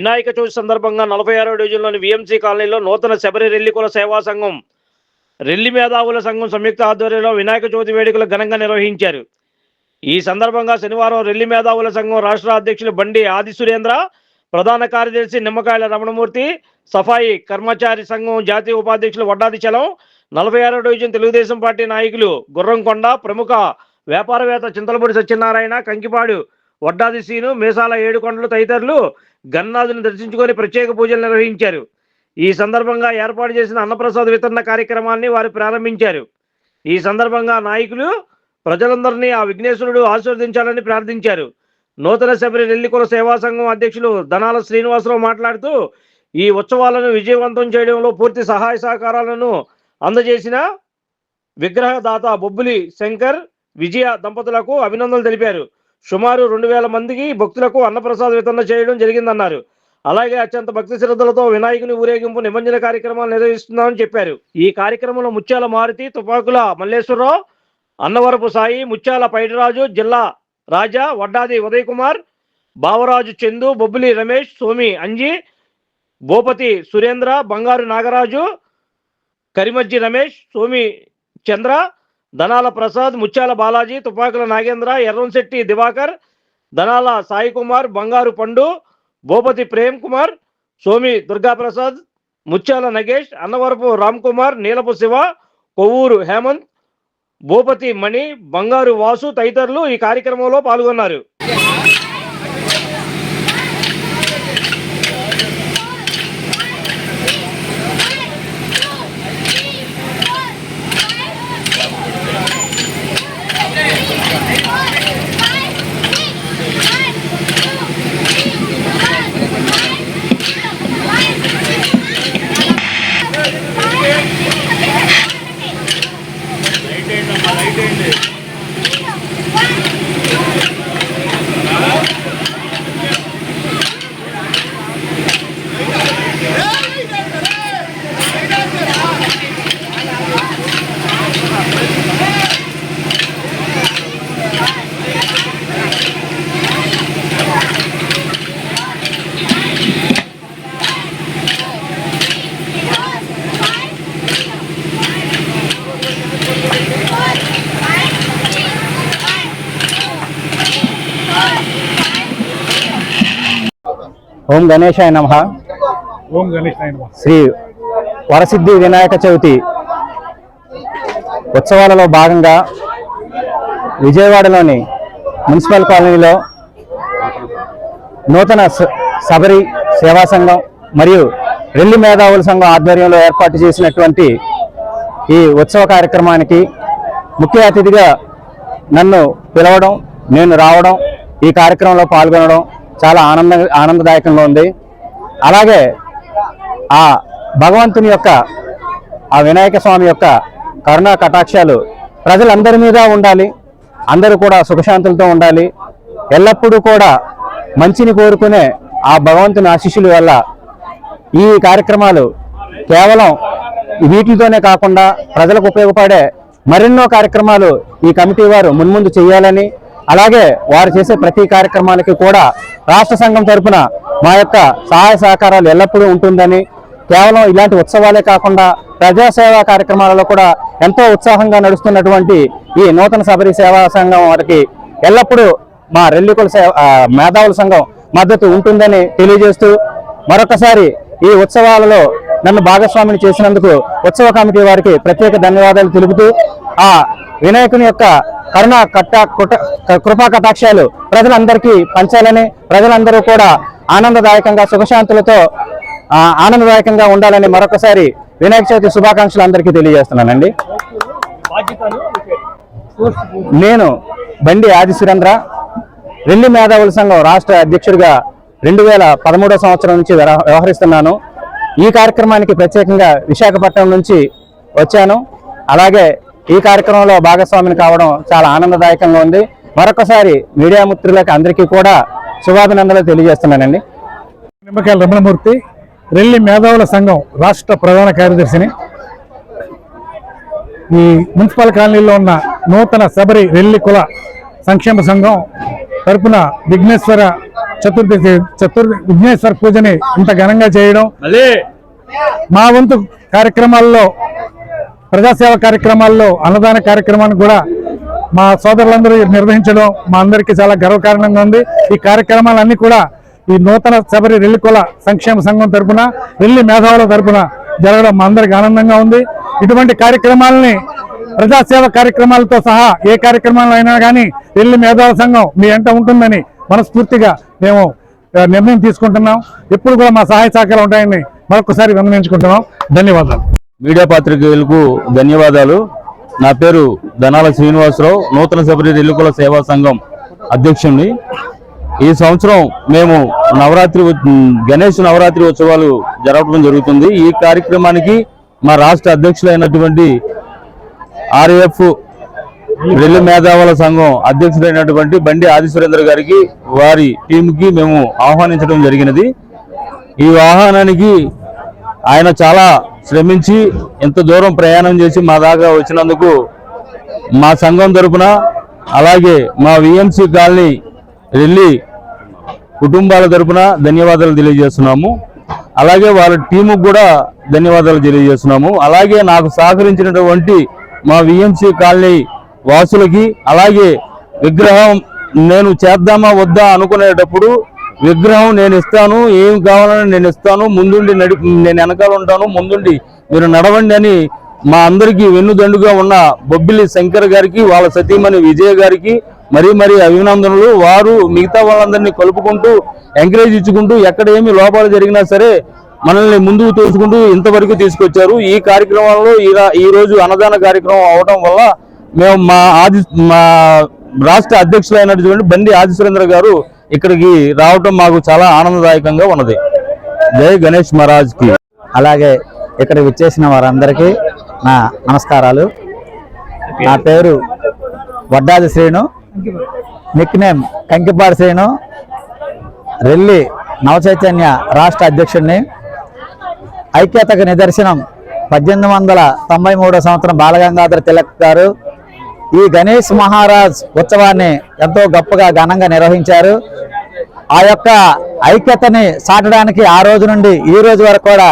వినాయక చవితి సందర్భంగా నలభై ఆరో డివిజన్లోని విఎంసీ కాలనీలో నూతన శబరి రెల్లికుల సేవా సంఘం రెల్లి మేధావుల సంఘం సంయుక్త ఆధ్వర్యంలో వినాయక చవితి వేడుకలు ఘనంగా నిర్వహించారు. ఈ సందర్భంగా శనివారం రెల్లి మేధావుల సంఘం రాష్ట్ర అధ్యక్షులు బండి ఆది సురేంద్ర ప్రధాన కార్యదర్శి నిమ్మకాయల రమణమూర్తి సఫాయి కర్మచారి సంఘం జాతీయ ఉపాధ్యక్షులు వడ్డాది చలం నలభై ఆరో డివిజన్ తెలుగుదేశం పార్టీ నాయకులు గుర్రంకొండ ప్రముఖ వ్యాపారవేత్త చింతలపూడి సత్యనారాయణ కంకిపాడు వడ్డాది సీను మీసాల ఏడుకొండలు తదితరులు గన్నాథుని దర్శించుకొని ప్రత్యేక పూజలు నిర్వహించారు. ఈ సందర్భంగా ఏర్పాటు చేసిన అన్నప్రసాద వితరణ కార్యక్రమాన్ని వారు ప్రారంభించారు. ఈ సందర్భంగా నాయకులు ప్రజలందరినీ ఆ విఘ్నేశ్వరుడు ఆశీర్వదించాలని ప్రార్థించారు. నూతన శబరి నెల్లికుల సేవా సంఘం అధ్యక్షులు ధనాల శ్రీనివాసరావు మాట్లాడుతూ ఈ ఉత్సవాలను విజయవంతం చేయడంలో పూర్తి సహాయ సహకారాలను అందజేసిన విగ్రహదాత బొబ్బులి శంకర్ విజయ దంపతులకు అభినందనలు తెలిపారు. సుమారు రెండు వేల మందికి భక్తులకు అన్నప్రసాద వితరణ చేయడం జరిగిందన్నారు. అలాగే అత్యంత భక్తి శ్రద్ధలతో వినాయకుని ఊరేగింపు నిమజ్జన కార్యక్రమాలు నిర్వహిస్తున్నామని చెప్పారు. ఈ కార్యక్రమంలో ముత్యాల మారుతి తుపాకుల మల్లేశ్వరరావు అన్నవరపు సాయి ముత్యాల పైడిరాజు జిల్లా రాజా వడ్డాది ఉదయ్ కుమార్ బావరాజు చందు బొబ్బిలి రమేష్ సోమి అంజి భూపతి సురేంద్ర బంగారు నాగరాజు కరిమజ్జి రమేష్ సోమి చంద్ర ధనాల ప్రసాద్ ముత్యాల బాలాజీ తుపాకుల నాగేంద్ర ఎర్రంశెట్టి దివాకర్ ధనాల సాయి కుమార్ బంగారు పండు భూపతి ప్రేమ్ కుమార్ సోమి దుర్గాప్రసాద్ ముత్యాల నగేష్ అన్నవరపు రామ్ కుమార్ నీలపు శివ కొవ్వూరు హేమంత్ భూపతి మణి బంగారు వాసు తదితరులు ఈ కార్యక్రమంలో పాల్గొన్నారు. ఓం గణేశాయ నమ. ఓం గణేష్ నాయన శ్రీ వరసిద్ధి వినాయక చవితి ఉత్సవాలలో భాగంగా విజయవాడలోని మున్సిపల్ కాలనీలో నూతన స- శబరి సేవా సంఘం మరియు రెల్లి మేధావుల సంఘం ఆధ్వర్యంలో ఏర్పాటు చేసినటువంటి ఈ ఉత్సవ కార్యక్రమానికి ముఖ్య అతిథిగా నన్ను పిలవడం నేను రావడం ఈ కార్యక్రమంలో పాల్గొనడం చాలా ఆనంద ఆనందదాయకంగా ఉంది. అలాగే ఆ భగవంతుని యొక్క ఆ వినాయక స్వామి యొక్క కరుణా కటాక్షాలు ప్రజలందరి మీద ఉండాలి. అందరూ కూడా సుఖశాంతులతో ఉండాలి. ఎల్లప్పుడూ కూడా మంచిని కోరుకునే ఆ భగవంతుని ఆశీస్సుల వల్ల ఈ కార్యక్రమాలు కేవలం వీటితోనే కాకుండా ప్రజలకు ఉపయోగపడే మరెన్నో కార్యక్రమాలు ఈ కమిటీ వారు మున్ముందు చేయాలని అలాగే వారు చేసే ప్రతి కార్యక్రమానికి కూడా రాష్ట్ర సంఘం తరపున మా యొక్క సహాయ సహకారాలు ఎల్లప్పుడూ ఉంటుందని కేవలం ఇలాంటి ఉత్సవాలే కాకుండా ప్రజాసేవా కార్యక్రమాలలో కూడా ఎంతో ఉత్సాహంగా నడుస్తున్నటువంటి ఈ నూతన సబరి సేవా సంఘం వారికి ఎల్లప్పుడూ మా రెల్లికుల సేవ మేధావుల సంఘం మద్దతు ఉంటుందని తెలియజేస్తూ మరొకసారి ఈ ఉత్సవాలలో నన్ను భాగస్వామిని చేసినందుకు ఉత్సవ కమిటీ వారికి ప్రత్యేక ధన్యవాదాలు తెలుపుతూ ఆ వినాయకుని యొక్క కరుణ కట్ట కుట కృపా కటాక్షాలు ప్రజలందరికీ పంచాలని ప్రజలందరూ కూడా ఆనందదాయకంగా సుఖశాంతులతో ఆనందదాయకంగా ఉండాలని మరొకసారి వినాయక చవితి శుభాకాంక్షలు అందరికీ తెలియజేస్తున్నానండి. నేను బండి ఆది సురేంద్ర రెల్లి మేధావుల సంఘం రాష్ట్ర అధ్యక్షుడిగా రెండు వేల పదమూడో సంవత్సరం నుంచి వ్యవహరిస్తున్నాను. ఈ కార్యక్రమానికి ప్రత్యేకంగా విశాఖపట్నం నుంచి వచ్చాను. అలాగే ఈ కార్యక్రమంలో భాగస్వామిని కావడం చాలా ఆనందదాయకంగా ఉంది. మరొకసారి మీడియా మిత్రులకు అందరికీ కూడా శుభాభినందనలు తెలియజేస్తున్నానండి. నిమ్మకాయల రమణమూర్తి రెల్లి మేధావుల సంఘం రాష్ట్ర ప్రధాన కార్యదర్శిని. ఈ మున్సిపల్ కాలనీలో ఉన్న నూతన శబరి రెల్లి కుల సంక్షేమ సంఘం తరపున విఘ్నేశ్వర చతుర్థి చతుర్థి విఘ్నేశ్వర పూజని ఇంత ఘనంగా చేయడం మా వంతు కార్యక్రమాల్లో ప్రజాసేవ కార్యక్రమాల్లో అన్నదాన కార్యక్రమాన్ని కూడా మా సోదరులందరూ నిర్వహించడం మా అందరికీ చాలా గర్వకారణంగా ఉంది. ఈ కార్యక్రమాలన్నీ కూడా ఈ నూతన శబరి రెల్లికొల సంక్షేమ సంఘం తరపున రెల్లి మేధావుల తరపున జరగడం మా అందరికి ఆనందంగా ఉంది. ఇటువంటి కార్యక్రమాలని ప్రజాసేవ కార్యక్రమాలతో సహా ఏ కార్యక్రమాలు అయినా కానీ రెల్లి మేధావుల సంఘం మీ వెంట ఉంటుందని మనస్ఫూర్తిగా మేము నిర్ణయం తీసుకుంటున్నాం. ఎప్పుడు కూడా మా సహాయ శాఖలు ఉంటాయని మరొకసారి విన్నవించుకుంటున్నాం. ధన్యవాదాలు. మీడియా పాత్రికేయులకు ధన్యవాదాలు. నా పేరు ధనాల శ్రీనివాసరావు నూతన సబరి రెల్లుకుల సేవా సంఘం అధ్యక్షుడిని ఈ సంవత్సరం మేము నవరాత్రి గణేష్ నవరాత్రి ఉత్సవాలు జరపడం జరుగుతుంది. ఈ కార్యక్రమానికి మా రాష్ట్ర అధ్యక్షులైనటువంటి ఆర్ఎఫ్ రెల్లు మేధావుల సంఘం అధ్యక్షుడైనటువంటి బండి ఆదిశ్వరేంద్ర గారికి వారి టీంకి మేము ఆహ్వానించడం జరిగినది. ఈ వాహనానికి ఆయన చాలా శ్రమించి ఎంత దూరం ప్రయాణం చేసి మా దాకా వచ్చినందుకు మా సంఘం తరపున అలాగే మా విఎంసి కాలనీ వెళ్ళి కుటుంబాల తరపున ధన్యవాదాలు తెలియజేస్తున్నాము. అలాగే వాళ్ళ టీముకు కూడా ధన్యవాదాలు తెలియజేస్తున్నాము. అలాగే నాకు సహకరించినటువంటి మా విఎంసి కాలనీ వాసులకి అలాగే విగ్రహం నేను చేద్దామా వద్దా అనుకునేటప్పుడు విగ్రహం నేను ఇస్తాను ఏం కావాలని నేను ఇస్తాను ముందుండి నడి నేను వెనకాల ఉంటాను ముందుండి మీరు నడవండి అని మా అందరికీ వెన్నుదండుగా ఉన్న బొబ్బిలి శంకర్ గారికి వాళ్ళ సతీమణి విజయ గారికి మరీ మరీ అభినందనలు. వారు మిగతా వాళ్ళందరినీ కలుపుకుంటూ ఎంకరేజ్ ఇచ్చుకుంటూ ఎక్కడ ఏమి లోపాలు జరిగినా సరే మనల్ని ముందుకు తోసుకుంటూ ఇంతవరకు తీసుకొచ్చారు. ఈ కార్యక్రమంలో ఈ ఈ రోజు అన్నదాన కార్యక్రమం అవడం వల్ల మేము మా ఆది మా రాష్ట్ర అధ్యక్షులైనటువంటి బండి ఆదిశ్వరేంద్ర గారు ఇక్కడికి రావటం మాకు చాలా ఆనందదాయకంగా ఉన్నది. జై గణేష్ మహారాజ్కి అలాగే ఇక్కడ విచ్చేసిన వారందరికీ నా నమస్కారాలు. నా పేరు Vaddadi Srinu. Nick name Kankipadu Srinu. Relli Navachaitanya రాష్ట్ర అధ్యక్షుడిని. ఐక్యతకు నిదర్శనం పద్దెనిమిది వందల తొంభై మూడో సంవత్సరం బాలగంగాధర తిలక్ గారు. ఈ గణేష్ మహారాజ్ ఉత్సవాన్ని ఎంతో గొప్పగా ఘనంగా నిర్వహించారు. ఆ యొక్క ఐక్యతని సాటడానికి ఆ రోజు నుండి ఈ రోజు వరకు కూడా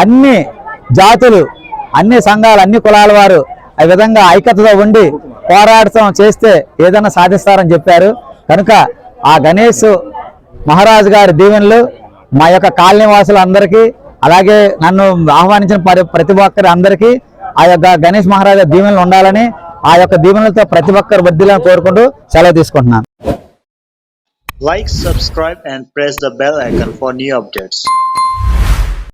అన్ని జాతులు అన్ని సంఘాలు అన్ని కులాల వారు ఆ విధంగా ఐక్యతతో ఉండి పోరాడటం చేస్తే ఏదైనా సాధిస్తారని చెప్పారు. కనుక ఆ గణేష్ మహారాజు గారి దీవెనలు మా యొక్క కాలనీ అందరికీ అలాగే నన్ను ఆహ్వానించిన ప్రతి ఒక్కరి అందరికీ ఆ యొక్క గణేష్ మహారాజా దీవెనలు ఉండాలని ఆ యొక్క దీవెనలతో ప్రతి ఒక్కరు వద్దులని కోరుకుంటూ సెలవు తీసుకుంటున్నాను. Like subscribe and press the bell icon for new updates